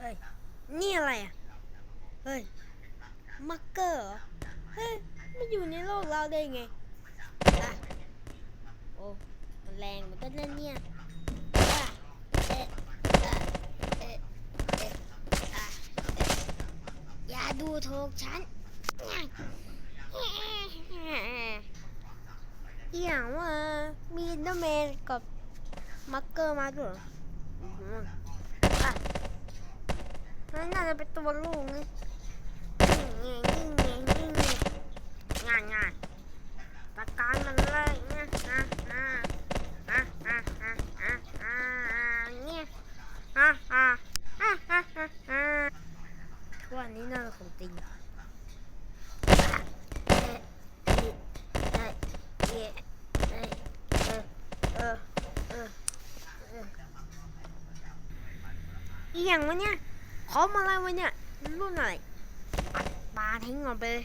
เฮ้ย นี่อะไรอะ เฮ้ย มักเกอร์เหรอ เฮ้ย มันอยู่ในโลกเราได้ไงอะโอ้ มันแรงเหมือนกันนเนี่ยอะเอ๊ะอะเอ๊ะเอ๊ะอะเอ๊ะอย่าดูถูกฉันอย่างว่ามีอินเดอร์แมนกับมักเกอร์มาด้วยเหรออื้อหืออะ น่าจะเป็นตัวลูกนี่นี่ไงนี่ไงนี่งานงานประการมันเลยนะอะอะอะอะอะอะอะเนี่ยอะอะอะอะอะอะวันนี้น่าจะของจริงอีหยังวะเนี่ย พร้อมอะไรวะเนี่ยรุ่นอะไรอัดปลาทิ้งออกไปเลย